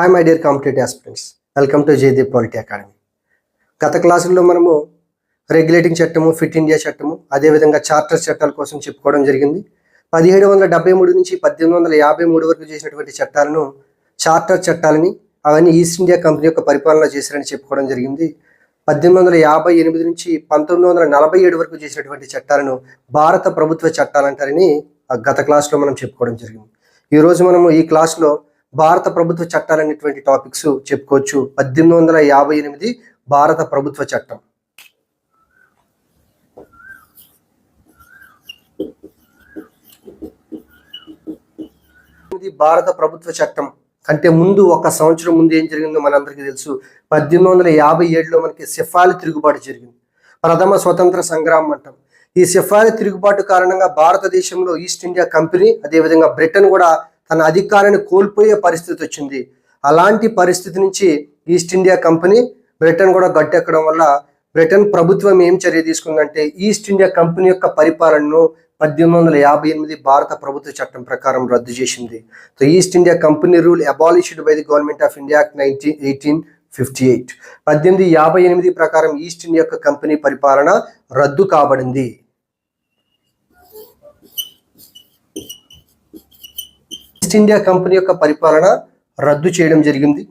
Hi my dear competitive aspirants welcome to Jaydeep polity academy గత క్లాసుల్లో మనము regulating చట్టము ఫిట్ ఇండియా చట్టము అదేవిధంగా చార్టర్ చట్టాల కోసం చెప్పుకోవడం జరిగింది. పదిహేడు వందల డెబ్బై మూడు నుంచి పద్దెనిమిది వందల యాభై మూడు వరకు చేసినటువంటి చట్టాలను చార్టర్ చట్టాలని అవన్నీ ఈస్ట్ ఇండియా కంపెనీ యొక్క పరిపాలన చేశారని చెప్పుకోవడం జరిగింది. పద్దెనిమిది వందల యాభై ఎనిమిది నుంచి పంతొమ్మిది వందల నలభై ఏడు వరకు చేసినటువంటి చట్టాలను భారత ప్రభుత్వ చట్టాలంటారని ఆ గత క్లాస్లో మనం చెప్పుకోవడం జరిగింది. ఈరోజు మనము ఈ క్లాస్లో భారత ప్రభుత్వ చట్టాలు అనేటువంటి టాపిక్స్ చెప్పుకోవచ్చు. పద్దెనిమిది వందల యాభై ఎనిమిది భారత ప్రభుత్వ చట్టం. భారత ప్రభుత్వ చట్టం. కంటే ముందు ఒక సంవత్సరం ముందు ఏం జరిగిందో మనందరికీ తెలుసు. పద్దెనిమిది వందల యాభై ఏడులో మనకి సిఫాలి తిరుగుబాటు జరిగింది. ప్రథమ స్వతంత్ర సంగ్రామం అంటాం. ఈ సిఫాలి తిరుగుబాటు కారణంగా భారతదేశంలో ఈస్ట్ ఇండియా కంపెనీ అదేవిధంగా బ్రిటన్ కూడా తన అధికారాన్ని కోల్పోయే పరిస్థితి వచ్చింది. అలాంటి పరిస్థితి నుంచి ఈస్ట్ ఇండియా కంపెనీ బ్రిటన్ కూడా గట్టెక్కడం వల్ల బ్రిటన్ ప్రభుత్వం ఏం చర్య తీసుకుందంటే ఈస్ట్ ఇండియా కంపెనీ యొక్క పరిపాలనను పద్దెనిమిది వందల యాభై ఎనిమిది భారత ప్రభుత్వ చట్టం ప్రకారం రద్దు చేసింది. So East India company rule abolished by the government of India nineteen eighteen fifty eight. పద్దెనిమిది యాభై ఎనిమిది ప్రకారం ఈస్ట్ ఇండియా యొక్క కంపెనీ పరిపాలన రద్దు కాబడింది. ఈస్ట్ ఇండియా కంపెనీ యొక్క పరిపాలన రద్దు చేయడం జరిగింది.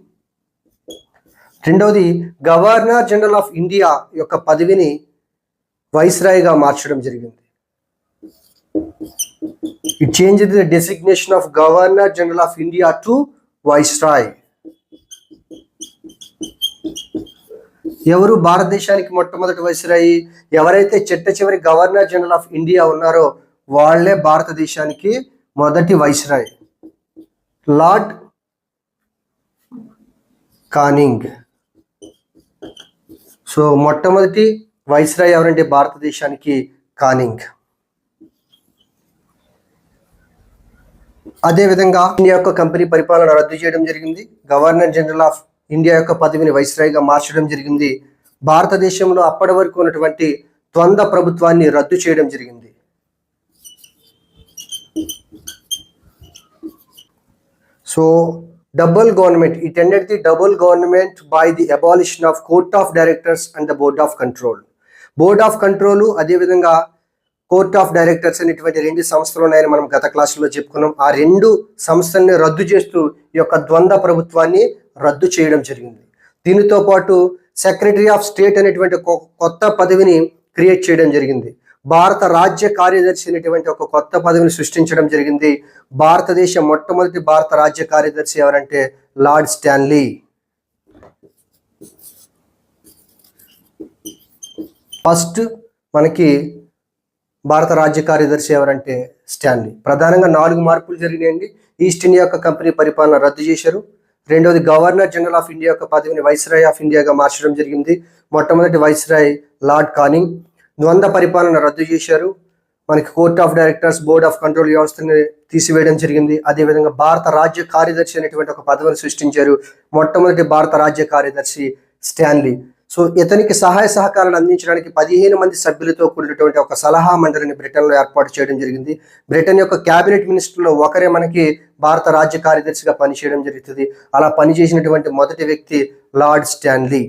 రెండవది గవర్నర్ జనరల్ ఆఫ్ ఇండియా యొక్క పదవిని వైస్రాయ్గా మార్చడం జరిగింది. It change the designation of governor general of India to viceroy ఎవరు భారతదేశానికి మొట్టమొదటి వైస్రాయి ఎవరైతే చెట్ట చివరి గవర్నర్ జనరల్ ఆఫ్ ఇండియా ఉన్నారో వాళ్ళే భారతదేశానికి మొదటి వైస్రాయ్ లార్డ్ కానింగ్. సో మొట్టమొదటి వైస్రాయ్ ఎవరంటే భారతదేశానికి కానింగ్. అదేవిధంగా ఇండియా యొక్క కంపెనీ పరిపాలన రద్దు చేయడం జరిగింది. గవర్నర్ జనరల్ ఆఫ్ ఇండియా యొక్క పదవిని వైస్రాయ్గా మార్చడం జరిగింది. భారతదేశంలో అప్పటి వరకు ఉన్నటువంటి ద్వంద్వ ప్రభుత్వాన్ని రద్దు చేయడం జరిగింది. So double government it ended the double government by the abolition of court of directors and the board of control board of control అదేవిధంగా కోర్ట్ ఆఫ్ డైరెక్టర్స్ అనేటువంటి రెండు సంస్థలు ఉన్నాయని మనం గత క్లాసులో చెప్పుకున్నాం. ఆ రెండు సంస్థల్ని రద్దు చేస్తూ ఈ యొక్క ద్వంద్వ ప్రభుత్వాన్ని రద్దు చేయడం జరిగింది. దీనితో పాటు సెక్రటరీ ఆఫ్ స్టేట్ అనేటువంటి కొత్త పదవిని క్రియేట్ చేయడం జరిగింది. భారత రాజ్య కార్యదర్శి అనేటువంటి ఒక కొత్త పదవిని సృష్టించడం జరిగింది. భారతదేశ మొట్టమొదటి భారత రాజ్య కార్యదర్శి ఎవరంటే లార్డ్ స్టాన్లీ. ఫస్ట్ మనకి భారత రాజ్య కార్యదర్శి ఎవరంటే స్టాన్లీ. ప్రధానంగా నాలుగు మార్పులు జరిగినాయండి. ఈస్ట్ ఇండియా యొక్క కంపెనీ పరిపాలన రద్దు చేశారు. రెండవది గవర్నర్ జనరల్ ఆఫ్ ఇండియా యొక్క పదవిని వైస్రాయ్ ఆఫ్ ఇండియాగా మార్చడం జరిగింది. మొట్టమొదటి వైస్రాయ్ లార్డ్ కానింగ్. ద్వంద్వ పరిపాలన రద్దు చేశారు. మనకి court of directors board of control వ్యవస్థని తీసివేయడం జరిగింది. అదేవిధంగా భారత రాజ్య కార్యదర్శి అనేటువంటి ఒక పదవిని సృష్టించారు. మొట్టమొదటి భారత రాజ్య కార్యదర్శి స్టాన్లీ. సో ఇతనికి సహాయ సహకారాలు అందించడానికి పదిహేను మంది సభ్యులతో కూడినటువంటి ఒక సలహా మండలిని బ్రిటన్లో ఏర్పాటు చేయడం జరిగింది. బ్రిటన్ యొక్క క్యాబినెట్ మినిస్టర్లో ఒకరే మనకి భారత రాజ్య కార్యదర్శిగా పనిచేయడం జరుగుతుంది. అలా పనిచేసినటువంటి మొదటి వ్యక్తి లార్డ్ స్టాన్లీ.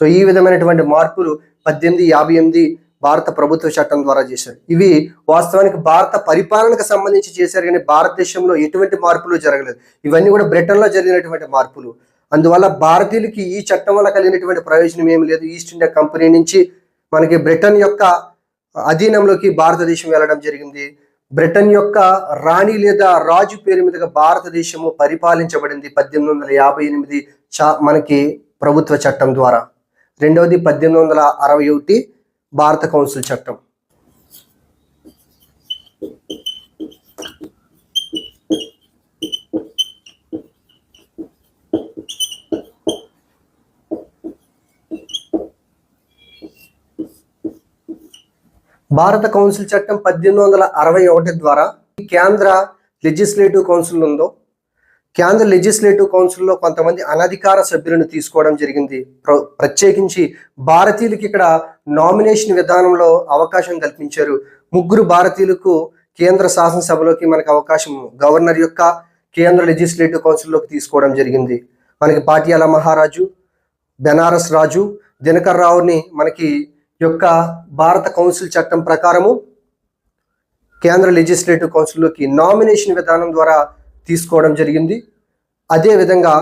సో ఈ విధమైనటువంటి మార్పులు పద్దెనిమిది యాభై ఎనిమిది భారత ప్రభుత్వ చట్టం ద్వారా చేశారు. ఇవి వాస్తవానికి భారత పరిపాలనకు సంబంధించి చేశారు కానీ భారతదేశంలో ఎటువంటి మార్పులు జరగలేదు. ఇవన్నీ కూడా బ్రిటన్లో జరిగినటువంటి మార్పులు. అందువల్ల భారతీయులకి ఈ చట్టం వల్ల కలిగినటువంటి ప్రయోజనం ఏమి లేదు. ఈస్ట్ ఇండియా కంపెనీ నుంచి మనకి బ్రిటన్ యొక్క అధీనంలోకి భారతదేశం వెళ్ళడం జరిగింది. బ్రిటన్ యొక్క రాణి లేదా రాజు పేరు మీదుగా భారతదేశము పరిపాలించబడింది పద్దెనిమిది వందల యాభై ఎనిమిది చా మనకి ప్రభుత్వ చట్టం ద్వారా. రెండవది పద్దెనిమిది వందల అరవై ఒకటి భారత కౌన్సిల్ చట్టం. భారత కౌన్సిల్ చట్టం పద్దెనిమిది వందల అరవై ఒకటి ద్వారా కేంద్ర లెజిస్లేటివ్ కౌన్సిల్ ఉందో కేంద్ర లెజిస్లేటివ్ కౌన్సిల్లో కొంతమంది అనధికార సభ్యులను తీసుకోవడం జరిగింది. ప్ర- ప్రత్యేకించి భారతీయులకి ఇక్కడ నామినేషన్ విధానంలో అవకాశం కల్పించారు. ముగ్గురు భారతీయులకు కేంద్ర శాసనసభలోకి మనకు అవకాశం గవర్నర్ యొక్క కేంద్ర లెజిస్లేటివ్ కౌన్సిల్లోకి తీసుకోవడం జరిగింది. మనకి పాటియాల మహారాజు బెనారస్ రాజు దినకర్ రావుని మనకి యొక్క భారత కౌన్సిల్ చట్టం ప్రకారము కేంద్ర లెజిస్లేటివ్ కౌన్సిల్లోకి నామినేషన్ విధానం ద్వారా తీసుకోవడం జరిగింది. అదేవిధంగా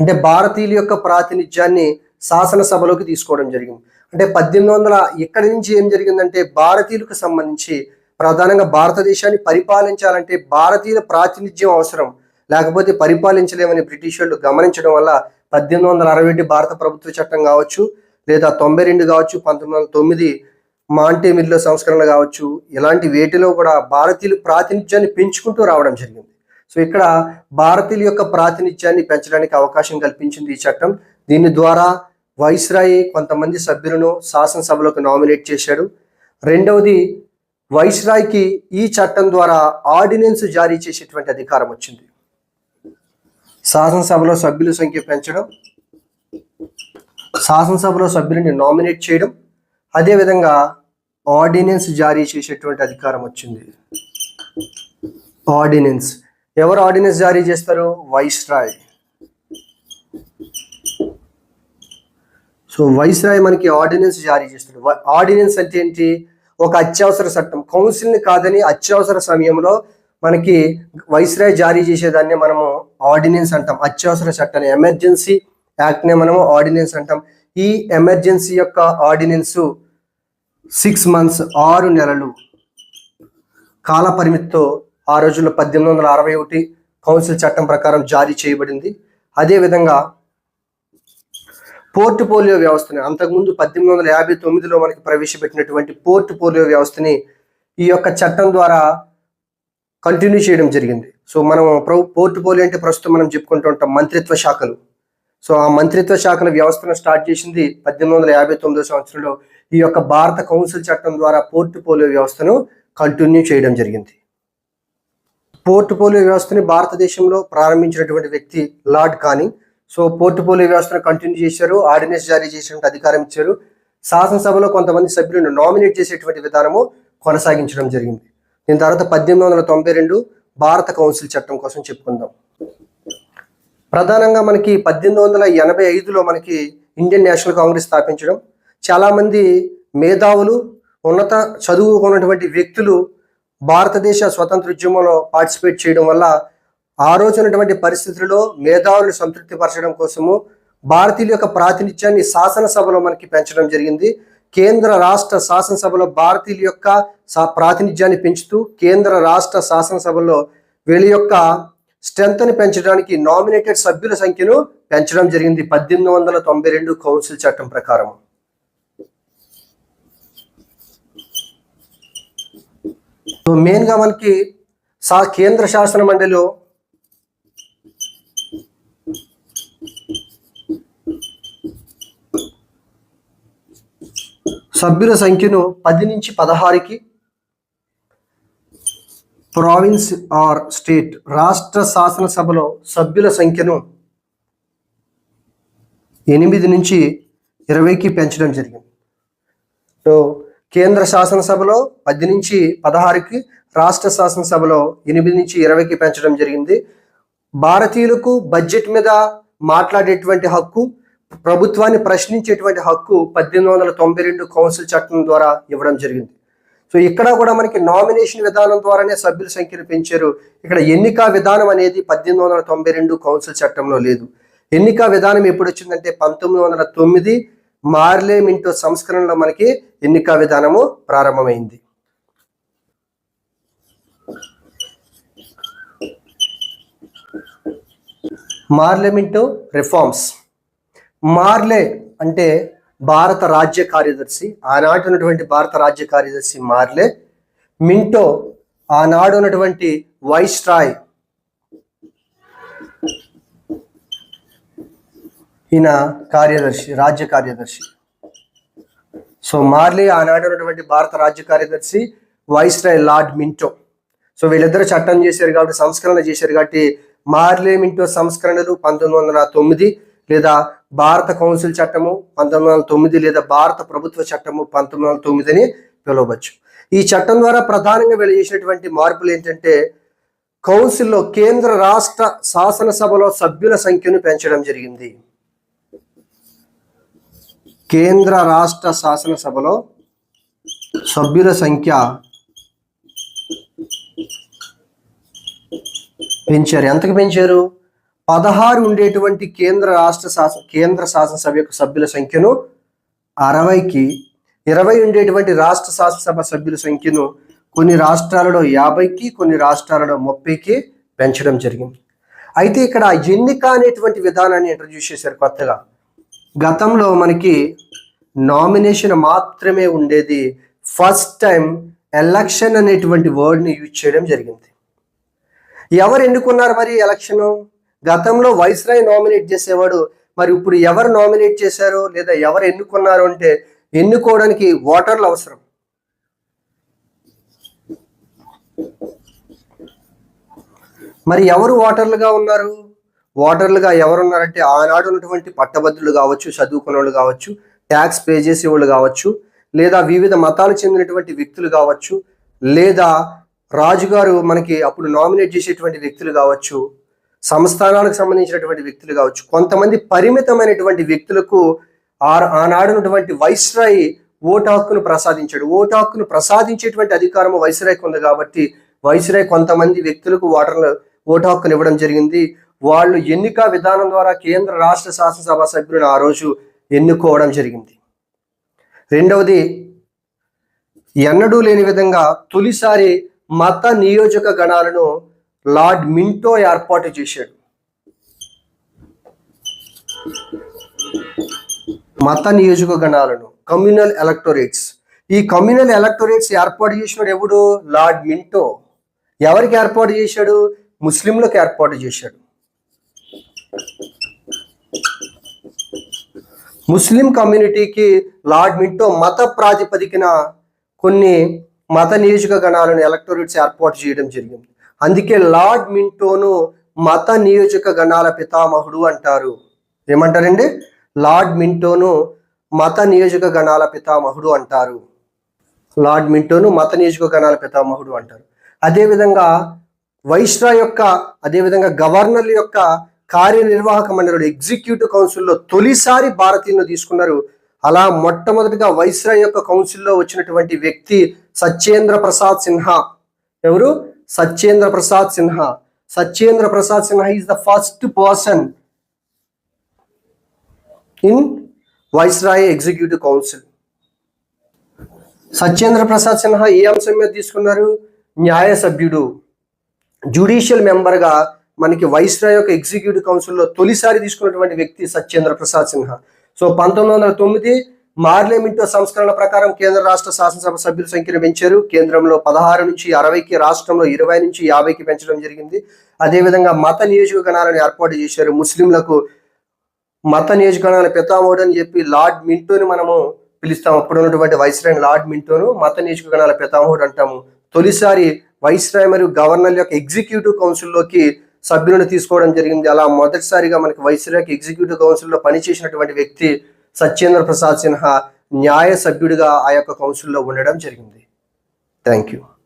అంటే భారతీయుల యొక్క ప్రాతినిధ్యాన్ని శాసనసభలోకి తీసుకోవడం జరిగింది. అంటే పద్దెనిమిది వందల ఇక్కడి నుంచి ఏం జరిగిందంటే భారతీయులకు సంబంధించి ప్రధానంగా భారతదేశాన్ని పరిపాలించాలంటే భారతీయుల ప్రాతినిధ్యం అవసరం. లేకపోతే పరిపాలించలేమని బ్రిటిష్ వాళ్ళు గమనించడం వల్ల పద్దెనిమిది వందల అరవై ఒకటి భారత ప్రభుత్వ చట్టం కావచ్చు లేదా తొంభై రెండు కావచ్చు పంతొమ్మిది వందల తొమ్మిది మాంటే మిల్లో సంస్కరణలు కావచ్చు ఇలాంటి వేటిలో కూడా భారతీయులు ప్రాతినిధ్యాన్ని పెంచుకుంటూ రావడం జరిగింది. సో ఇక్కడ భారతీయుల యొక్క ప్రాతినిధ్యాన్ని పెంచడానికి అవకాశం కల్పించింది ఈ చట్టం. దీని ద్వారా వైస్రాయి కొంతమంది సభ్యులను శాసనసభలోకి నామినేట్ చేశాడు. రెండవది వైస్రాయ్కి ఈ చట్టం ద్వారా ఆర్డినెన్స్ జారీ చేసేటువంటి అధికారం వచ్చింది. శాసనసభలో సభ్యుల సంఖ్య పెంచడం శాసనసభలో సభ్యులని నామినేట్ చేయడం అదేవిధంగా ఆర్డినెన్స్ జారీ చేసేటువంటి అధికారం వచ్చింది. ఆర్డినెన్స్. ఎవరు ఆర్డినెన్స్ జారీ చేస్తారు? వైస్రాయ్. సో వైస్రాయ్ మనకి ఆర్డినెన్స్ జారీ చేస్తాడు ఆర్డినెన్స్ అంటే ఏంటి? ఒక అత్యవసర చట్టం. కౌన్సిల్ని కాదని అత్యవసర సమయంలో మనకి వైస్రాయ్ జారీ చేసేదాన్ని మనము ఆర్డినెన్స్ అంటాం. అత్యవసర చట్టాన్ని ఎమర్జెన్సీ యాక్ట్నే మనము ఆర్డినెన్స్ అంటాం. ఈ ఎమర్జెన్సీ యొక్క ఆర్డినెన్స్ సిక్స్ మంత్స్ ఆరు నెలలు. కాల పరిమితితో ఆ రోజుల్లో పద్దెనిమిది వందల అరవై ఒకటి కౌన్సిల్ చట్టం ప్రకారం జారీ చేయబడింది. అదేవిధంగా పోర్ట్ పోలియో వ్యవస్థని అంతకుముందు పద్దెనిమిది వందల యాభై తొమ్మిదిలో మనకి ప్రవేశపెట్టినటువంటి పోర్ట్ పోలియో వ్యవస్థని ఈ యొక్క చట్టం ద్వారా కంటిన్యూ చేయడం జరిగింది. సో మనం ప్ర- పోర్ట్ పోలియో అంటే ప్రస్తుతం మనం చెప్పుకుంటూ ఉంటాం మంత్రిత్వ శాఖలు. సో ఆ మంత్రిత్వ శాఖల వ్యవస్థను స్టార్ట్ చేసింది పద్దెనిమిది వందల యాభై తొమ్మిదో సంవత్సరంలో ఈ యొక్క భారత కౌన్సిల్ చట్టం ద్వారా పోర్ట్ పోలియో వ్యవస్థను కంటిన్యూ చేయడం జరిగింది. పోర్ట్ పోలియో వ్యవస్థని భారతదేశంలో ప్రారంభించినటువంటి వ్యక్తి లార్డ్ కానీ సో పోర్ట్ పోలియో వ్యవస్థను కంటిన్యూ చేశారు ఆర్డినెన్స్ జారీ చేసినటువంటి అధికారం ఇచ్చారు. శాసనసభలో కొంతమంది సభ్యులను నామినేట్ చేసేటువంటి విధానము కొనసాగించడం జరిగింది. దీని తర్వాత పద్దెనిమిది వందల తొంభై రెండు భారత కౌన్సిల్ చట్టం కోసం చెప్పుకుందాం. ప్రధానంగా మనకి పద్దెనిమిది వందల ఎనభై ఐదులో మనకి ఇండియన్ నేషనల్ కాంగ్రెస్ స్థాపించడం చాలామంది మేధావులు ఉన్నత చదువుకున్నటువంటి వ్యక్తులు భారతదేశ స్వతంత్ర ఉద్యమంలో పార్టిసిపేట్ చేయడం వల్ల ఆ రోజు ఉన్నటువంటి పరిస్థితుల్లో మేధావులను సంతృప్తిపరచడం కోసము భారతీయుల యొక్క ప్రాతినిధ్యాన్ని శాసనసభలో మనకి పెంచడం జరిగింది. కేంద్ర రాష్ట్ర శాసనసభలో భారతీయుల యొక్క ప్రాతినిధ్యాన్ని పెంచుతూ కేంద్ర రాష్ట్ర శాసనసభలో వీళ్ళ యొక్క స్ట్రెంత్ని పెంచడానికి నామినేటెడ్ సభ్యుల సంఖ్యను పెంచడం జరిగింది. పద్దెనిమిది వందల తొంభై రెండు కౌన్సిల్ చట్టం ప్రకారం సో మెయిన్గా మనకి సా కేంద్ర శాసన మండలిలో సభ్యుల సంఖ్యను పది నుంచి పదహారుకి ప్రావిన్స్ ఆర్ స్టేట్ రాష్ట్ర శాసనసభలో సభ్యుల సంఖ్యను ఎనిమిది నుంచి ఇరవైకి పెంచడం జరిగింది. సో కేంద్ర శాసనసభలో పది నుంచి పదహారుకి రాష్ట్ర శాసనసభలో ఎనిమిది నుంచి ఇరవైకి పెంచడం జరిగింది. భారతీయులకు బడ్జెట్ మీద మాట్లాడేటువంటి హక్కు ప్రభుత్వాన్ని ప్రశ్నించేటువంటి హక్కు పద్దెనిమిది వందల తొంభై రెండు కౌన్సిల్ చట్టం ద్వారా ఇవ్వడం జరిగింది. సో ఇక్కడ కూడా మనకి నామినేషన్ విధానం ద్వారానే సభ్యుల సంఖ్యను పెంచారు. ఇక్కడ ఎన్నిక విధానం అనేది పద్దెనిమిది వందల తొంభై రెండు కౌన్సిల్ చట్టంలో లేదు. ఎన్నిక విధానం ఎప్పుడు వచ్చిందంటే పంతొమ్మిది వందల తొమ్మిది మార్లే మింటో సంస్కరణలో మనకి ఎన్నిక విధానము ప్రారంభమైంది. మార్లెమింటో రిఫార్మ్స్. మార్లే అంటే భారత రాజ్య కార్యదర్శి ఆనాటి ఉన్నటువంటి భారత రాజ్య కార్యదర్శి మార్లే. మింటో ఆనాడు ఉన్నటువంటి వైస్ రాయ్. ఈయన కార్యదర్శి రాజ్య కార్యదర్శి. సో మార్లీ ఆనాడు ఉన్నటువంటి భారత రాజ్య కార్యదర్శి వైస్రాయ్ లార్డ్ మింటో. సో వీళ్ళిద్దరు చట్టం చేశారు కాబట్టి సంస్కరణ చేశారు కాబట్టి మార్లే మింటో సంస్కరణలు పంతొమ్మిది వందల తొమ్మిది లేదా భారత కౌన్సిల్ చట్టము పంతొమ్మిది వందల తొమ్మిది లేదా భారత ప్రభుత్వ చట్టము పంతొమ్మిది వందల తొమ్మిది అని పిలవచ్చు ఈ చట్టం ద్వారా ప్రధానంగా వీళ్ళు చేసినటువంటి మార్పులు ఏంటంటే కౌన్సిల్లో కేంద్ర రాష్ట్ర శాసనసభలో సభ్యుల సంఖ్యను పెంచడం జరిగింది. కేంద్ర రాష్ట్ర శాసనసభలో సభ్యుల సంఖ్య పెంచారు. ఎంతకు పెంచారు? పదహారు ఉండేటువంటి కేంద్ర రాష్ట్ర శాసన కేంద్ర శాసనసభ యొక్క సభ్యుల సంఖ్యను అరవైకి ఇరవై ఉండేటువంటి రాష్ట్ర శాసనసభ సభ్యుల సంఖ్యను కొన్ని రాష్ట్రాలలో యాభైకి కొన్ని రాష్ట్రాలలో ముప్పైకి పెంచడం జరిగింది. అయితే ఇక్కడ ఎన్నిక అనేటువంటి విధానాన్ని ఇంట్రడ్యూస్ చేశారు కొత్తగా. గతంలో మనకి నామినేషన్ మాత్రమే ఉండేది ఫస్ట్ టైం ఎలక్షన్ అనేటువంటి వర్డ్ని యూజ్ చేయడం జరిగింది. ఎవరు ఎన్నుకున్నారు మరి ఎలక్షన్? గతంలో వైస్రాయ్ నామినేట్ చేసేవాడు మరి ఇప్పుడు ఎవరు నామినేట్ చేశారు లేదా ఎవరు ఎన్నుకున్నారు అంటే ఎన్నుకోవడానికి ఓటర్లు అవసరం. మరి ఎవరు ఓటర్లుగా ఉన్నారు? ఓటర్లుగా ఎవరున్నారంటే ఆనాడు ఉన్నటువంటి పట్టభద్రులు కావచ్చు చదువుకున్న వాళ్ళు కావచ్చు ట్యాక్స్ పే చేసే వాళ్ళు కావచ్చు లేదా వివిధ మతాలకు చెందినటువంటి వ్యక్తులు కావచ్చు లేదా రాజుగారు మనకి అప్పుడు నామినేట్ చేసేటువంటి వ్యక్తులు కావచ్చు సంస్థానాలకు సంబంధించినటువంటి వ్యక్తులు కావచ్చు కొంతమంది పరిమితమైనటువంటి వ్యక్తులకు ఆ- ఆనాడున్నటువంటి వైస్రాయ్ ఓటు హక్కును ప్రసాదించాడు. ఓటు హక్కును ప్రసాదించేటువంటి అధికారం వైస్రాయ్కి ఉంది కాబట్టి వైస్రాయ్ కొంతమంది వ్యక్తులకు ఓటర్లు ఓటు హక్కును ఇవ్వడం జరిగింది. వాళ్ళు ఎన్నిక విధానం ద్వారా కేంద్ర రాష్ట్ర శాసనసభ సభ్యులను ఆ రోజు ఎన్నుకోవడం జరిగింది. రెండవది ఎన్నడూ లేని విధంగా తొలిసారి మత నియోజక గణాలను లార్డ్ మింటో ఏర్పాటు చేశాడు. మత నియోజక గణాలను కమ్యూనల్ ఎలక్టోరేట్స్. ఈ కమ్యూనల్ ఎలక్టోరేట్స్ ఏర్పాటు చేసినాడు ఎవడు? Lord Minto. ఎవరికి ఏర్పాటు చేశాడు? ముస్లింలకు ఏర్పాటు చేశాడు. ముస్లిం కమ్యూనిటీకి లార్డ్ మింటో మత ప్రాతిపదికన కొన్ని మత నియోజకగణాలను ఎలక్టోరేట్స్ ఏర్పాటు చేయడం జరిగింది. అందుకే లార్డ్ మింటోను మత నియోజక గణాల పితామహుడు అంటారు. ఏమంటారండి? లార్డ్ మింటోను మత నియోజక గణాల పితామహుడు అంటారు. లార్డ్ మింటోను మత నియోజక గణాల పితామహుడు అంటారు. అదేవిధంగా వైస్రా యొక్క అదేవిధంగా గవర్నర్ల యొక్క కార్యనిర్వాహక మండలి ఎగ్జిక్యూటివ్ కౌన్సిల్లో తొలిసారి భారతీయులను తీసుకున్నారు. అలా మొట్టమొదటిగా వైస్రాయ్ యొక్క కౌన్సిల్లో వచ్చినటువంటి వ్యక్తి సత్యేంద్ర ప్రసాద్ సిన్హా. ఎవరు? Satyendra Prasad Sinha. Satyendra Prasad Sinha is the first person in viceroy executive council. Satyendra Prasad Sinha ఏ అంశం మీద తీసుకున్నారు? న్యాయ సభ్యుడు జ్యుడిషియల్ మెంబర్గా మనకి వైస్రాయ్ యొక్క ఎగ్జిక్యూటివ్ కౌన్సిల్లో తొలిసారి తీసుకున్నటువంటి వ్యక్తి సత్యేంద్ర ప్రసాద్ సిన్హా సో పంతొమ్మిది వందల తొమ్మిది మార్లేమింటో సంస్కరణ ప్రకారం కేంద్ర రాష్ట్ర శాసనసభ సభ్యుల సంఖ్యను పెంచారు. కేంద్రంలో పదహారు నుంచి అరవైకి రాష్ట్రంలో ఇరవై నుంచి యాభైకి పెంచడం జరిగింది. అదేవిధంగా మత నియోజకగణాలను ఏర్పాటు చేశారు. ముస్లింలకు మత నియోజకవర్గాల పెతామోడు అని చెప్పి లార్డ్ మింటోని మనము పిలుస్తాం. అప్పుడు ఉన్నటువంటి వైస్రాయ్ లార్డ్ మింటోను మత నియోజకవర్గాల పెతామోడు అంటాము. తొలిసారి వైస్రాయ్ మరియు గవర్నర్ యొక్క ఎగ్జిక్యూటివ్ కౌన్సిల్లోకి సభ్యులను తీసుకోవడం జరిగింది. అలా మొదటిసారిగా మనకి వైస్రాయ్ ఎగ్జిక్యూటివ్ కౌన్సిల్లో పనిచేసినటువంటి వ్యక్తి సత్యేంద్ర ప్రసాద్ సిన్హా న్యాయ సభ్యుడిగా ఆ యొక్క కౌన్సిల్లో ఉండడం జరిగింది. Thank you.